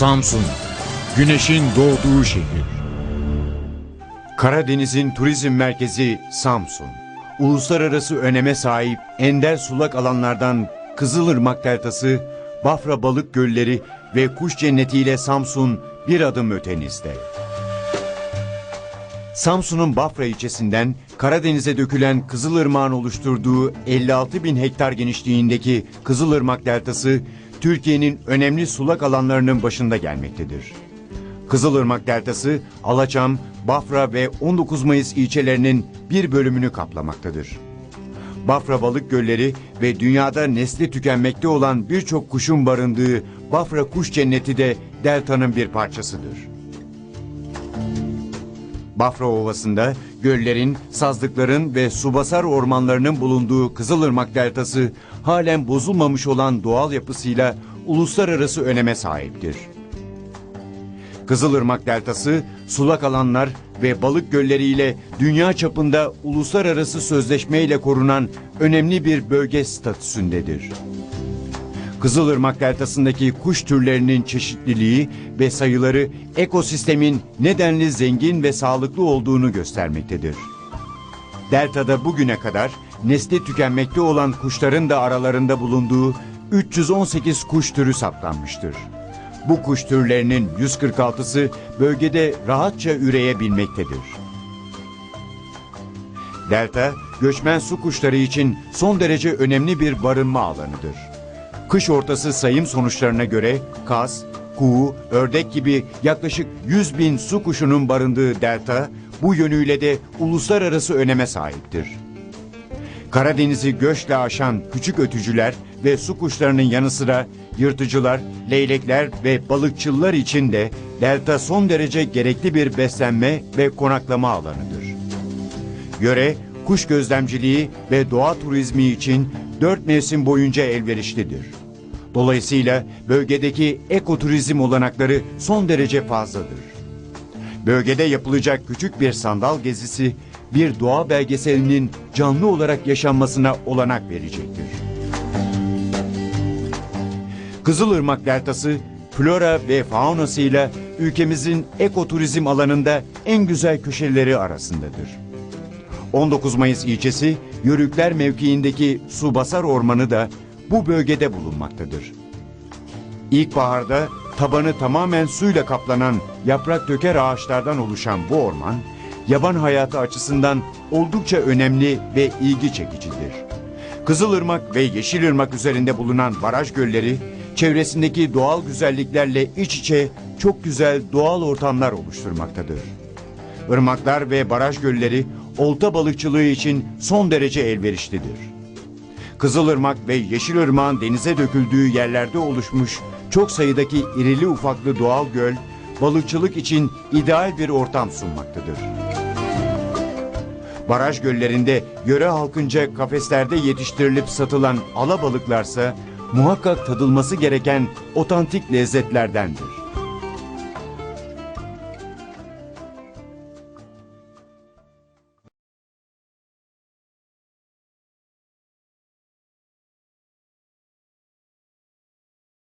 Samsun, güneşin doğduğu şehir. Karadeniz'in turizm merkezi Samsun. Uluslararası öneme sahip ender sulak alanlardan Kızılırmak Deltası, Bafra Balık Gölleri ve Kuş Cenneti ile Samsun bir adım ötenizde. Samsun'un Bafra ilçesinden Karadeniz'e dökülen Kızılırmak'ın oluşturduğu 56 bin hektar genişliğindeki Kızılırmak Deltası, Türkiye'nin önemli sulak alanlarının başında gelmektedir. Kızılırmak Deltası, Alaçam, Bafra ve 19 Mayıs ilçelerinin bir bölümünü kaplamaktadır. Bafra balık gölleri ve dünyada nesli tükenmekte olan birçok kuşun barındığı Bafra Kuş Cenneti de deltanın bir parçasıdır. Bafra Ovası'nda göllerin, sazlıkların ve subasar ormanlarının bulunduğu Kızılırmak Deltası halen bozulmamış olan doğal yapısıyla uluslararası öneme sahiptir. Kızılırmak Deltası, sulak alanlar ve balık gölleriyle dünya çapında uluslararası sözleşmeyle korunan önemli bir bölge statüsündedir. Kızılırmak Deltası'ndaki kuş türlerinin çeşitliliği ve sayıları ekosistemin nedenli zengin ve sağlıklı olduğunu göstermektedir. Delta'da bugüne kadar nesli tükenmekte olan kuşların da aralarında bulunduğu 318 kuş türü saptanmıştır. Bu kuş türlerinin 146'sı bölgede rahatça üreyebilmektedir. Delta, göçmen su kuşları için son derece önemli bir barınma alanıdır. Kış ortası sayım sonuçlarına göre kaz, kuğu, ördek gibi yaklaşık 100 bin su kuşunun barındığı delta bu yönüyle de uluslararası öneme sahiptir. Karadeniz'i göçle aşan küçük ötücüler ve su kuşlarının yanı sıra yırtıcılar, leylekler ve balıkçılar için de delta son derece gerekli bir beslenme ve konaklama alanıdır. Yöre, kuş gözlemciliği ve doğa turizmi için dört mevsim boyunca elverişlidir. Dolayısıyla bölgedeki ekoturizm olanakları son derece fazladır. Bölgede yapılacak küçük bir sandal gezisi bir doğa belgeselinin canlı olarak yaşanmasına olanak verecektir. Kızılırmak Deltası, flora ve faunasıyla ülkemizin ekoturizm alanında en güzel köşeleri arasındadır. 19 Mayıs ilçesi Yörükler mevkiindeki Subasar Ormanı da bu bölgede bulunmaktadır. İlkbaharda tabanı tamamen suyla kaplanan yaprak döker ağaçlardan oluşan bu orman, yaban hayatı açısından oldukça önemli ve ilgi çekicidir. Kızılırmak ve Yeşilırmak üzerinde bulunan baraj gölleri, çevresindeki doğal güzelliklerle iç içe çok güzel doğal ortamlar oluşturmaktadır. Irmaklar ve baraj gölleri olta balıkçılığı için son derece elverişlidir. Kızılırmak ve Yeşilırmak'ın denize döküldüğü yerlerde oluşmuş çok sayıdaki irili ufaklı doğal göl, balıkçılık için ideal bir ortam sunmaktadır. Baraj göllerinde yöre halkınca kafeslerde yetiştirilip satılan alabalıklarsa muhakkak tadılması gereken otantik lezzetlerdendir.